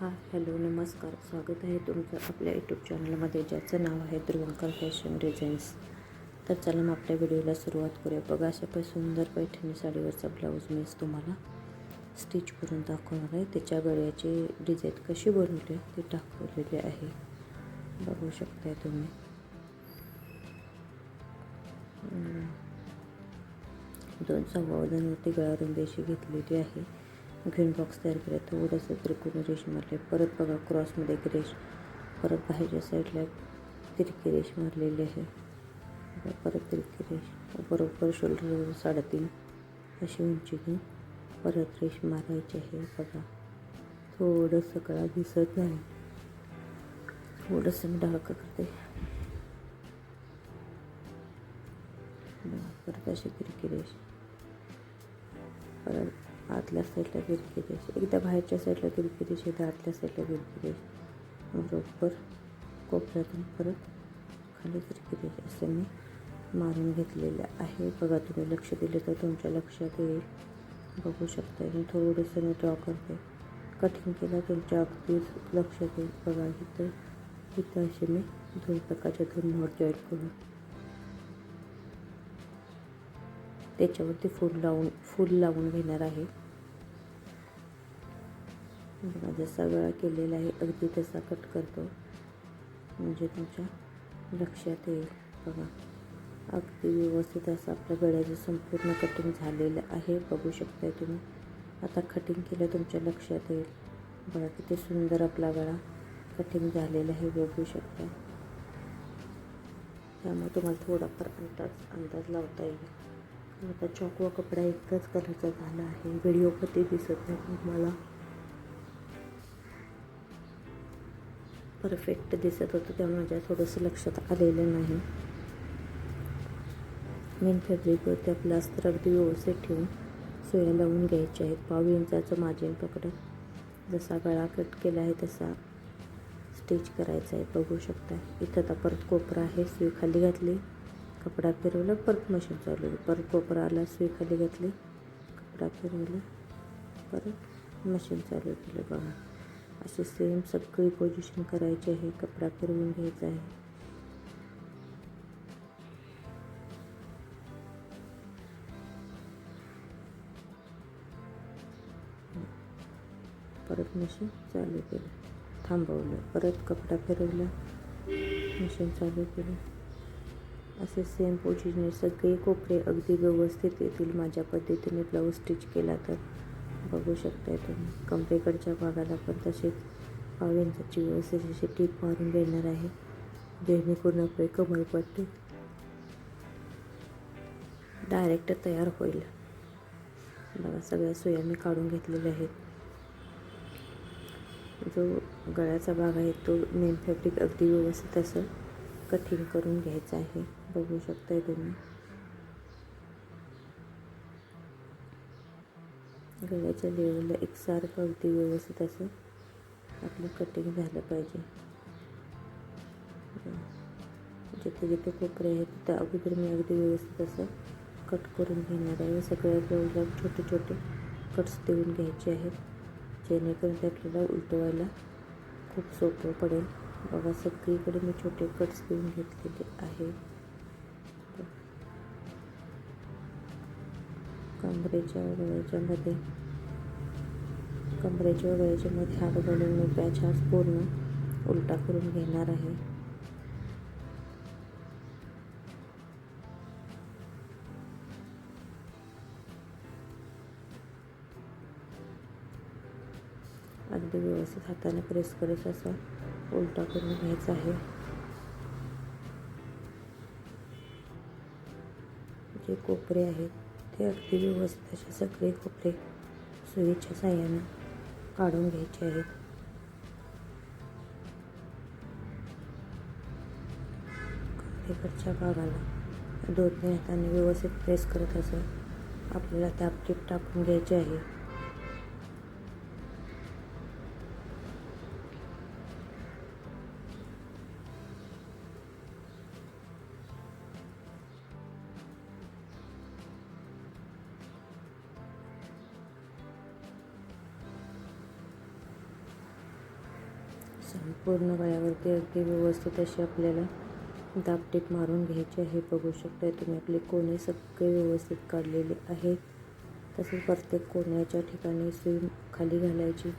हा हॅलो नमस्कार. स्वागत आहे तुमचं आपल्या यूट्यूब चॅनलमध्ये ज्याचं नाव आहे ध्रुवंकर फॅशन डिझाईन्स. तर चला मग आपल्या व्हिडिओला सुरुवात करूया. बघा अशा पण सुंदर पैठणी साडीवरचा ब्लाऊज मीच तुम्हाला स्टिच करून दाखवणार आहे. त्याच्या गळ्याची डिझाईन कशी बनवली आहे ते दाखवलेली आहे. बघू शकताय तुम्ही. दोन संवादांवरती गळ्यावरून देशी घेतलेली आहे. घेऊन बॉक्स तयार केला. थोडंसं त्रिकोणी रेश मारले. परत बघा क्रॉसमध्ये एक रेश. परत बाहेरच्या साईडला तिरकी रेश मारलेली आहे. परत तिरकी रेश. बरोबर शोल्डर साडेतीन. अशी उंची घेऊन परत रेश मारायची आहे. बघा थोडंसं सगळा दिसत नाही. थोडंसं मी डार्क करते. परत अशी तिरकी रेश. परत आतल्या साईडला तिरकी रेष एकदा बाहेरच्या साईडला तिरकी रेष एकदा आतल्या साईडला तिरकी रेष बरोबर कोपऱ्यातून परत खाली तिरकी रेष असं मी मारून घेतलेलं आहे. बघा तुम्ही लक्ष दिले तर तुमच्या लक्षात येईल. बघू शकता मी थोडंसं मी ड्रॉ करते. कटिंग केलं तुमच्या अगदीच लक्षात येईल. बघा इथं इथं असे मी दोन प्रकारच्या दोन नोट जॉईन करून त्याच्यावरती फूल लावून फूल लावून घेणार आहे. म्हणजे बघा जसा गळा केलेला आहे. अगदी तसा कट करतो. म्हणजे तुमच्या लक्षात येईल. बघा. अगदी व्यवस्थित असं आपल्या गळ्याचं संपूर्ण कटिंग झालेलं आहे. बघू शकताय तुम्ही. आता कटिंग केलं तुमच्या लक्षात येईल. बघा किती सुंदर आपला गळा कटिंग झालेला आहे. बघू शकता त्यामुळे तुम्हाला थोडाफार अंदाज अंदाज लावता येईल. आता चॉकवा कपडा एकच कलरचा झाला आहे. व्हिडिओमध्ये दिसत नाही मला परफेक्ट दिसत होतं त्यामुळे माझ्या थोडंसं लक्षात आलेलं नाही. मेन फॅब्रिकवरती आपलं अस्तर अगदी व्यवस्थित ठेवून सोया लावून घ्यायच्या आहेत. पाव इंचाचं मार्जिन पकडत जसा गळा कट केला आहे तसा स्टिच करायचा आहे. बघू शकता इथं आता परत कोपरा आहे. सुई खाली घातली. कपडा फिरवला परत मशीन चालवली परत कोपरा आला सुई खाली घातली कपडा फिरवला परत मशीन चालू केलं बघा. अशी सेम सगळी पोझिशन करायची आहे कपडा फिरवून घ्यायचा आहे. परत मशीन चालू केलं थांबवलं. परत कपडा फिरवला मशीन चालू केलं. असे सेम पोझिशनने सगळे कोपरे अगदी व्यवस्थित येतील. माझ्या पद्धतीने ब्लाऊज स्टिच केला तर. बघू शकताय तुम्ही. कमरेकडच्या भागाला पण तसेच पाव इंचाची व्यवस्थित अशी टीप मारून घेणार आहे. जेणेकरून आपले कमरपट्टी डायरेक्ट तयार होईल. बघा सगळ्या सोया मी काढून घेतलेल्या आहेत. जो गळ्याचा भाग आहे तो नेम फॅब्रिक अगदी व्यवस्थित असं कटिंग करून घ्यायचा आहे. बघू शकताय तुम्ही. गळ्याच्या लेवलला एकसारखं अगदी व्यवस्थित असं आपलं कटिंग झालं पाहिजे. जिथे जिथे कोपरे आहेत तिथं अगोदर मी अगदी व्यवस्थित असं कट करून घेणार आहे. सगळ्या लेवलला छोटे छोटे कट्स देऊन घ्यायचे आहेत. जेणेकरून ते आपल्याला उलटवायला खूप सोपं पडेल. बघा सगळीकडे मी छोटे कट्स देऊन घेतलेले आहे कमरेच्या गळ्याच्यामध्ये कमरेच्या गळ्याच्या मध्ये हात घालून मी पॅच हात पूर्ण उलटा करून घेणार आहे. अगदी व्यवस्थित हाताने प्रेस करत असा उलटा करून घ्यायचा आहे. जे कोपरे आहेत ते अगदी व्यवस्थित असे सगळे कपडे सुईच्या साह्यानं काढून घ्यायचे आहेत. कपडेकडच्या भागाला दोन्ही हाताने व्यवस्थित प्रेस करत असं आपल्याला त्या टीप टाकून घ्यायचे आहे. संपूर्ण गळ्यावरती अगदी व्यवस्थित अशी आपल्याला दापटीप मारून घ्यायची आहे. बघू शकता तुम्ही आपले कोणे सगळे व्यवस्थित काढलेले आहेत. तसेच प्रत्येक कोण्याच्या ठिकाणी सुई खाली घालायची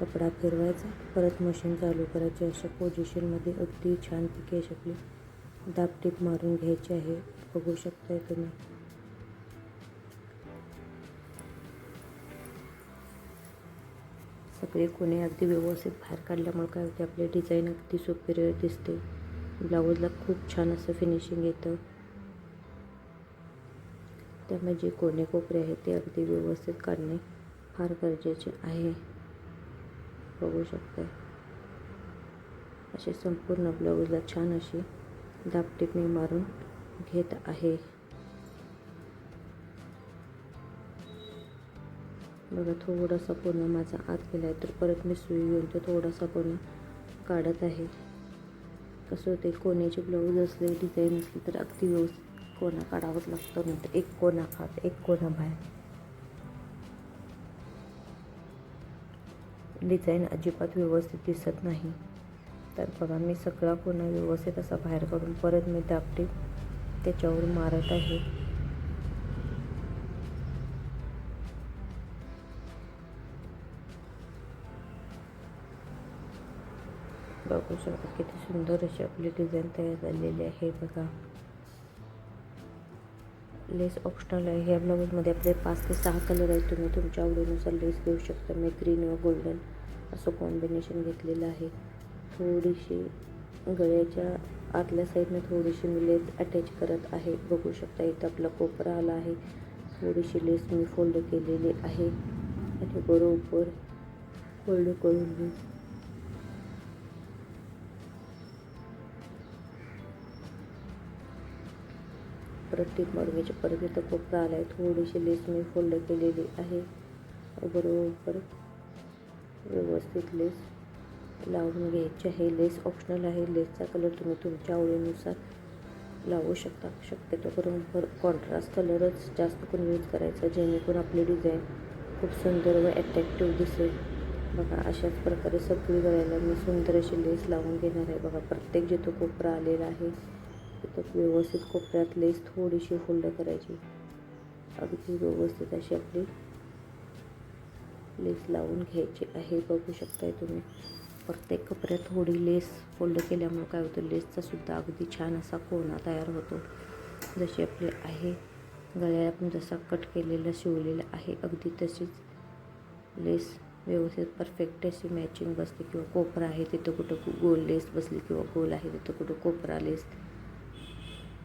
कपडा फिरवायचा परत मशीन चालू करायची. अशा पोझिशनमध्ये अगदी छानपैकी अशी आपली दापटीप मारून घ्यायची आहे. बघू शकताय तुम्ही. सगळे कोणे अगदी व्यवस्थित बाहेर काढल्यामुळे काय होते आपले डिझाईन अगदी सुपिरियर दिसते. ब्लाऊजला खूप छान असं फिनिशिंग येतं. त्यामुळे जे कोणे कोपरे आहेत ते अगदी व्यवस्थित काढणे फार गरजेचे आहे. बघू शकता असे संपूर्ण ब्लाऊजला छान अशी दापटीप मी मारून घेत आहे. बघा थोडासा पूर्ण माझा आत गेला आहे तर परत मी सुई घेऊन तो थोडासा कोणा काढत आहे. कसं होते कोण्याचे ब्लाऊज असले डिझाईन असले तर अगदी व्यवस्थित कोणा काढावंच लागतं नंतर एक कोणा खात एक कोणा बाहेर. डिझाईन अजिबात व्यवस्थित दिसत नाही. तर बघा मी सगळा कोणा व्यवस्थित असा बाहेर काढून परत मी दापटी त्याच्यावर मारत आहे. बघू शकता किती सुंदर अशी आपली डिझाईन तयार झालेली आहे. बघा. लेस ऑप्शनल आहे. ह्या ब्लाऊजमध्ये आपले पाच ते सहा कलर आहेत. तुम्ही तुमच्या आवडीनुसार लेस घेऊ शकता. मी ग्रीन व गोल्डन असं कॉम्बिनेशन घेतलेलं आहे. थोडीशी गळ्याच्या आतल्या साईडनं थोडीशी मी लेस अटॅच करत आहे. बघू शकता इथं आपला कोपरा आला आहे. थोडीशी लेस मी फोल्ड केलेली आहे. आणि बरोबर फोल्ड करून परत टीप मारून तर परत इथं कोपरा आला आहे थोडीशी लेस मी फोल्ड केलेली आहे. बरोबर. व्यवस्थित लेस लावून घ्यायची आहे. लेस ऑप्शनल आहे. लेसचा कलर तुम्ही तुमच्या आवडीनुसार लावू शकता. शक्यतो करून भर कॉन्ट्रास्ट कलरच जास्त करून यूज करायचा जेणेकरून आपली डिझाईन खूप सुंदर व ॲट्रॅक्टिव्ह दिसेल. बघा अशाच प्रकारे सगळी गळ्याला मी सुंदर अशी लेस लावून घेणार आहे. बघा प्रत्येक जिथं कोपरा आलेला आहे तिथं व्यवस्थित कोपऱ्यात लेस थोडीशी फोल्ड करायची. अगदी व्यवस्थित अशी आपली लेस लावून घ्यायची आहे. बघू शकताय तुम्ही. प्रत्येक कपड्यात थोडी लेस फोल्ड केल्यामुळे काय होतं? लेसचा सुद्धा अगदी छान असा कोणा तयार होतो. जशी आपली आहे. गळ्याला आपण जसा कट केलेला शिवलेला आहे अगदी तशीच लेस व्यवस्थित परफेक्ट अशी मॅचिंग बसते किंवा कोपरा आहे तिथं कुठं गोल लेस बसली किंवा गोल आहे तिथं कुठं कोपरा लेस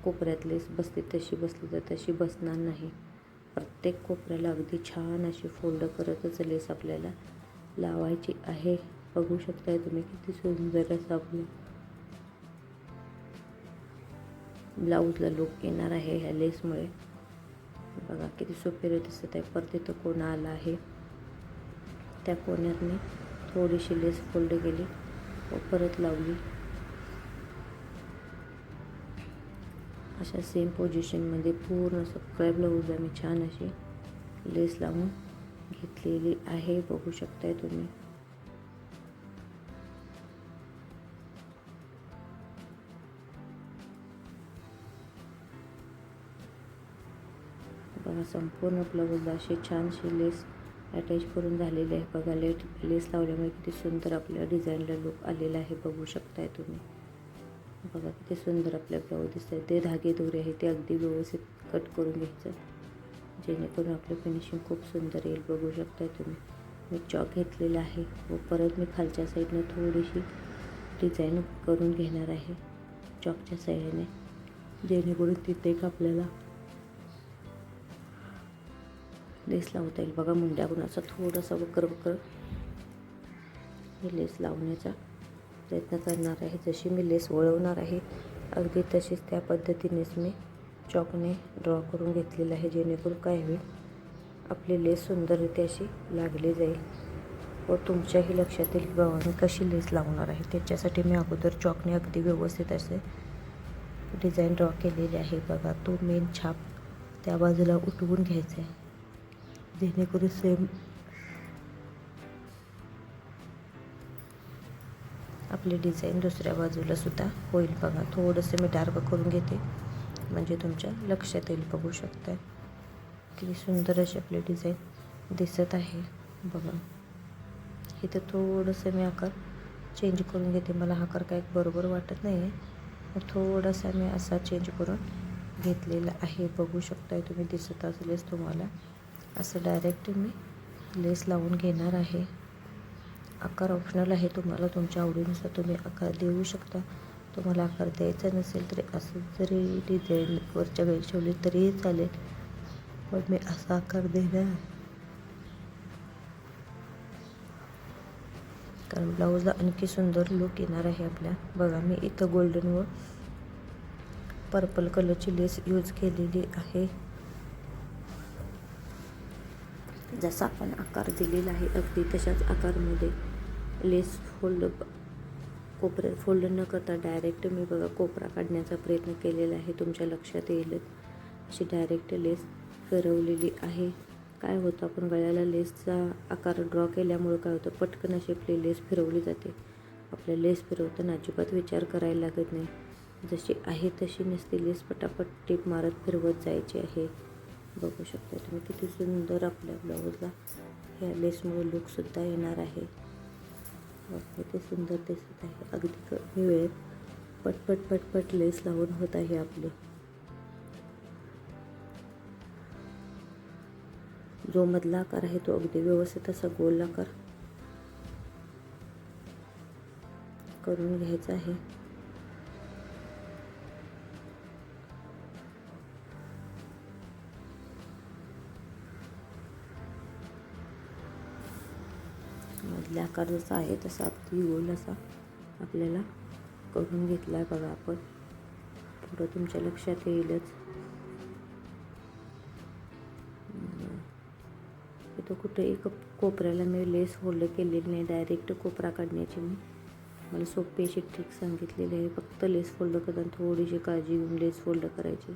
कोपऱ्यात लेस बसते तशी बसली तर तशी बसणार नाही. प्रत्येक कोपऱ्याला अगदी छान अशी फोल्ड करतच लेस आपल्याला लावायची आहे. बघू शकताय तुम्ही किती सुंदर असं आपलं ब्लाऊजला लुक येणार आहे ह्या लेसमुळे. बघा किती सुपेर दिसत आहे. परत इथं कोणा आला आहे. त्या कोण्यात मी थोडीशी लेस फोल्ड केली व परत लावली. अशा सेम पोझिशनमध्ये पूर्ण सगळ्या ब्लाऊजला मी छान अशी लेस लावून घेतलेली आहे. बघू शकताय तुम्ही. बघा संपूर्ण ब्लाऊजला अशी छानशी लेस अटॅच करून झालेली आहे. बघा लेट लेस लावल्यामुळे किती सुंदर आपल्या डिझाईनला लुक आलेला आहे. बघू शकताय तुम्ही. बघा किती सुंदर आपल्या ब्लाऊज दिसत आहे ते धागे दोरे आहे ते अगदी व्यवस्थित कट करून घ्यायचं जेणेकरून आपलं फिनिशिंग खूप सुंदर येईल बघू शकताय तुम्ही. मी चॉक घेतलेला आहे. व परत मी खालच्या साईडनं थोडीशी डिझाईन करून घेणार आहे चॉकच्या साईडने जेणेकरून तिथे एक आपल्याला लेस लावता येईल. बघा मुंड्याकडून असा थोडासा वकर वक्र हे लेस लावण्याचा प्रयत्न करणार आहे. जशी मी लेस वळवणार आहे अगदी तशीच त्या पद्धतीनेच मी चॉकने ड्रॉ करून घेतलेलं आहे जेणेकरून काय होईल आपली लेस सुंदररित्या अशी लागली जाईल व तुमच्याही लक्षात येईल बाबा मी कशी लेस लावणार आहे त्याच्यासाठी मी अगोदर चॉकने अगदी व्यवस्थित असे डिझाईन ड्रॉ केलेली आहे. बघा तो मेन छाप त्या बाजूला उठवून घ्यायचा आहे. जेणेकरून सेम आपली डिझाईन दुसऱ्या बाजूला सुद्धा होईल बघा. थोडंसं मी डार्क करून घेते. म्हणजे तुमच्या लक्षात येईल बघू शकता किती सुंदर अशी आपली डिझाईन दिसत आहे. बघा. इथं थोडंसं मी आकार चेंज करून घेते. मला हा आकार काय बरोबर वाटत नाही आहे थोडासा मी असा चेंज करून घेतलेला आहे. बघू शकताय तुम्ही दिसत असलेच तुम्हाला. असं डायरेक्ट मी लेस लावून घेणार आहे. आकार ऑप्शनल आहे. तुम्हाला तुमच्या आवडीनुसार तुम्ही आकार देऊ शकता. तुम्हाला आकार द्यायचा नसेल तरी असं जरी डिझाईन वरच्या वेळी ठेवली तरीही चालेल. पण मी असा आकार देणार. कारण ब्लाऊजला आणखी सुंदर लुक येणार आहे आपल्या. बघा मी इथं गोल्डन व पर्पल कलरची लेस यूज केलेली आहे. जसा आपण आकार दिलेला आहे अगदी तशाच आकारमध्ये. लेस फोल्ड कोपऱ्यात फोल्ड न करता डायरेक्ट मी बघा कोपरा काढण्याचा प्रयत्न केलेला आहे. तुमच्या लक्षात येईलच अशी डायरेक्ट लेस फिरवलेली आहे. काय होतं आपण गळ्याला लेसचा आकार ड्रॉ केल्यामुळं काय होतं पटकन अशी आपली लेस फिरवली जाते. आपल्या लेस फिरवताना अजिबात विचार करायला लागत नाही. जशी आहे तशी नसती लेस पटापट टीप मारत फिरवत जायची आहे. बघू शकता तुम्ही किती सुंदर आपल्या ब्लाऊजला ह्या लेसमुळे लुकसुद्धा येणार आहे. बघा, किती सुंदर दिसत आहे. अगदी कमी वेळेत पटपट पटपट लेस लावून होत आहे आपली. जो मधला आकार आहे तो अगदी व्यवस्थित असा गोल आकार करून घ्यायचा आहे. मधल्या आकार जसा आहे तसा अगदी गोल असा आपल्याला करून घेतला आहे बघा आपण. पुढं तुमच्या लक्षात येईलच. इथं कुठे एक कोपऱ्याला मी लेस होल्ड केलेली नाही डायरेक्ट कोपरा काढण्याची मी. मला सोपी अशी ट्रिक सांगितलेली आहे फक्त लेस फोल्ड करताना थोडीशी काळजी घेऊन लेस फोल्ड करायची.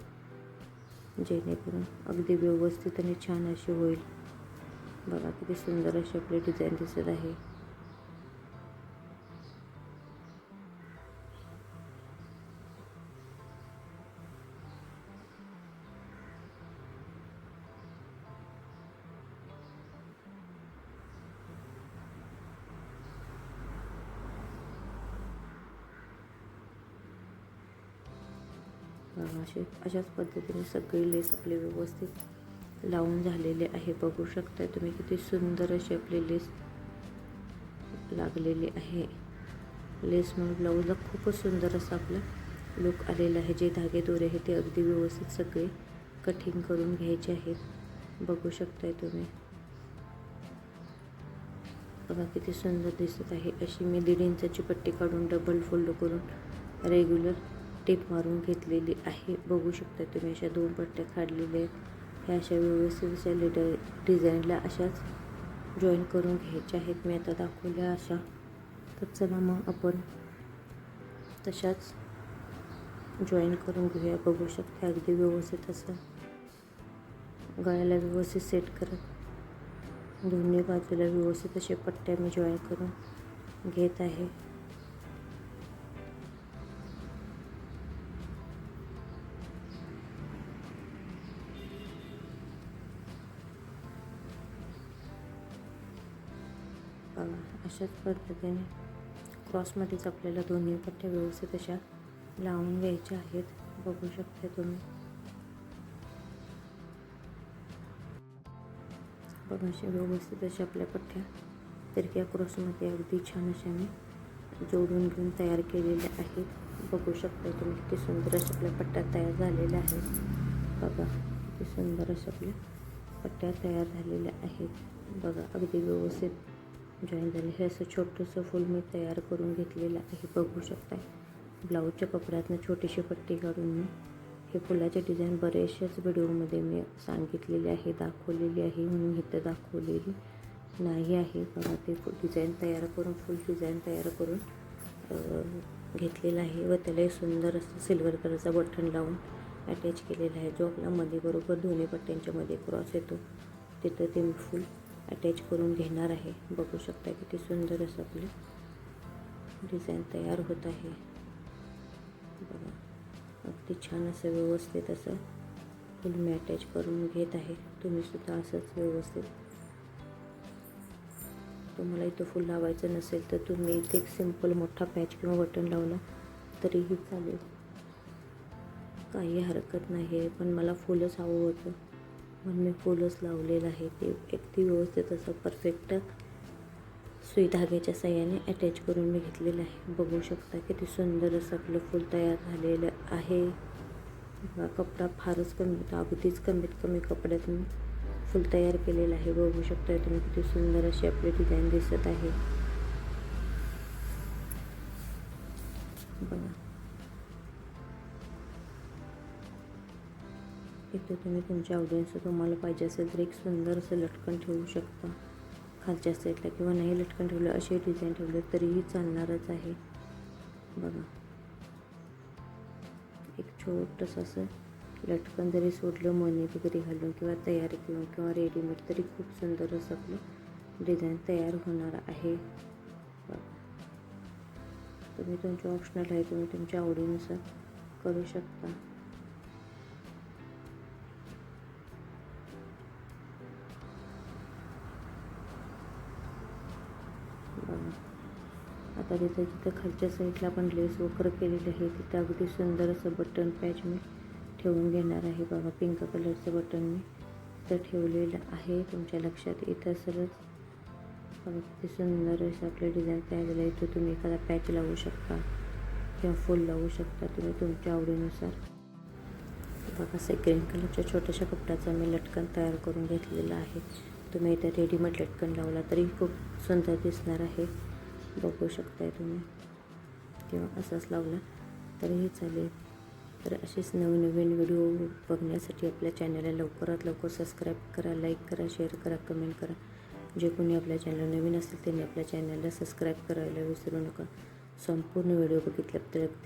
जेणेकरून अगदी व्यवस्थित आणि छान अशी होईल. बघा किती सुंदर अशी आपली डिझाईन दिसत आहे. असे अशाच पद्धतीने सगळी लेस आपले व्यवस्थित लावून झालेले आहे. बघू शकता तुम्ही किती सुंदर अशी आपली लेस लागलेली आहे. लेस म्हणून ब्लाऊजला खूपच सुंदर असा आपला लुक आलेला आहे. जे धागे दोरे आहेत ते अगदी व्यवस्थित सगळे कटिंग करून घ्यायचे आहेत. बघू शकताय तुम्ही. बघा किती सुंदर दिसत आहे. अशी मी दीड इंचाची पट्टी काढून डबल फोल्ड करून रेग्युलर टेप मारून घेतलेली आहे. बघू शकता तुम्ही अशा दोन पट्ट्या काढलेल्या आहेत. ह्या अशा व्यवस्थित अशा लिडर डिझाईनला अशाच जॉईन करून घ्यायच्या आहेत. मी आता दाखवल्या अशा. तर चला मग आपण तशाच जॉईन करून घेऊया. बघू शकता अगदी व्यवस्थित असं. गळ्याला व्यवस्थित सेट करत. दोन्ही बाजूला व्यवस्थित असे पट्ट्या मी जॉईन करून घेत आहे. अशाच पद्धतीने क्रॉसमध्येच आपल्याला दोन्ही पट्ट्या व्यवस्थित अशा लावून घ्यायच्या आहेत. बघू शकता तुम्ही. बघा अशा व्यवस्थित अशा आपल्या पट्ट्या तिरक्या क्रॉसमध्ये अगदी छान अशा मी जोडून घेऊन तयार केलेल्या आहेत. बघू शकता तुम्ही किती सुंदर अशा आपल्या पट्ट्या तयार झालेल्या आहेत. बघा किती सुंदर अशा आपल्या पट्ट्या तयार झालेल्या आहेत. बघा अगदी व्यवस्थित जॉईन झाले. हे असं छोटंसं फूल मी तयार करून घेतलेलं आहे. बघू शकता ब्लाऊजच्या कपड्यातनं छोटीशी पट्टी काढून मी हे फुलाचे डिझाईन बरेचशाच व्हिडिओमध्ये मी सांगितलेले आहे दाखवलेली आहे. म्हणून इथं दाखवलेली नाही आहे. बघा ते डिझाईन तयार करून फुल डिझाईन तयार करून घेतलेलं आहे व त्याला एक सुंदर असं सिल्वर कलरचा बटन लावून अटॅच केलेला आहे. जो आपला मध्ये बरोबर दोन्ही पट्ट्यांच्या मध्ये क्रॉस येतो तिथं ते मी फुल अटॅच करून घेणार आहे. बघू शकता किती सुंदर असं आपलं डिझाईन तयार होत आहे. बघा अगदी छान असं व्यवस्थित असं फुल मी अटॅच करून घेत आहे. तुम्ही सुद्धा असंच व्यवस्थित तुम्हाला इथं फुल लावायचं नसेल तर तुम्ही इथे एक सिंपल मोठा पॅच किंवा बटन लावला तरीही चालेल. काही हरकत नाही आहे पण मला फुलंच हवं होतं. म्हणून मी फुलच लावलेलं आहे ते अगदी व्यवस्थित असं परफेक्ट सुई धाग्याच्या साह्याने अटॅच करून मी घेतलेलं आहे. बघू शकता किती सुंदर असं आपलं फूल तयार झालेलं आहे. बघा कपडा फारच कमी होता अगदीच कमीत कमी कपड्यात मी फुल तयार केलेलं आहे. बघू शकता तुम्ही किती सुंदर अशी आपली डिझाईन दिसत आहे. बघा. इथे तुम्ही तुमच्या आवडीनुसार तुम्हाला पाहिजे असेल तर एक सुंदर असं लटकन ठेवू शकता. खालच्या साईडला किंवा नाही लटकन ठेवलं असे डिझाईन ठेवले तरीही चालणारच आहे. बघा. एक छोटंसं असं लटकन जरी सोडलं मणी वगैरे घालून किंवा तयार किंवा किंवा रेडीमेड तरी खूप सुंदर असं आपलं डिझाईन तयार होणार आहे. तुम्ही तुमचे ऑप्शनल आहे तुम्ही तुमच्या आवडीनुसार करू शकता. आता तिथं खालच्या साईडला पण लेस वक्र केलेली आहे. तिथं अगदी सुंदर असं बटन पॅच मी ठेवून घेणार आहे बघा. पिंक कलरचं बटन मी तिथं ठेवलेलं आहे. तुमच्या लक्षात इथं सरच बघा किती सुंदर असं आपलं डिझाईन तयार झालं. आहे इथं तुम्ही एखादा पॅच लावू शकता किंवा फुल लावू शकता तुम्ही तुमच्या आवडीनुसार. बघा असं ग्रीन कलरच्या छोट्याशा कपड्याचा मी लटकन तयार करून घेतलेलं आहे. तुम्ही इथं रेडीमेड लटकन लावला तरी खूप सुंदर दिसणार आहे. बघू शकताय तुम्ही. किंवा असंच लावला तरीही चालेल. तर असेच नवीन नवीन व्हिडिओ बघण्यासाठी आपल्या चॅनलला लवकरात लवकर सबस्क्राईब करा लाईक करा शेअर करा कमेंट करा. जे कोणी आपल्या चॅनल नवीन असेल त्यांनी आपल्या चॅनलला सबस्क्राईब करायला विसरू नका. संपूर्ण व्हिडिओ बघितल्याबद्दल अगदी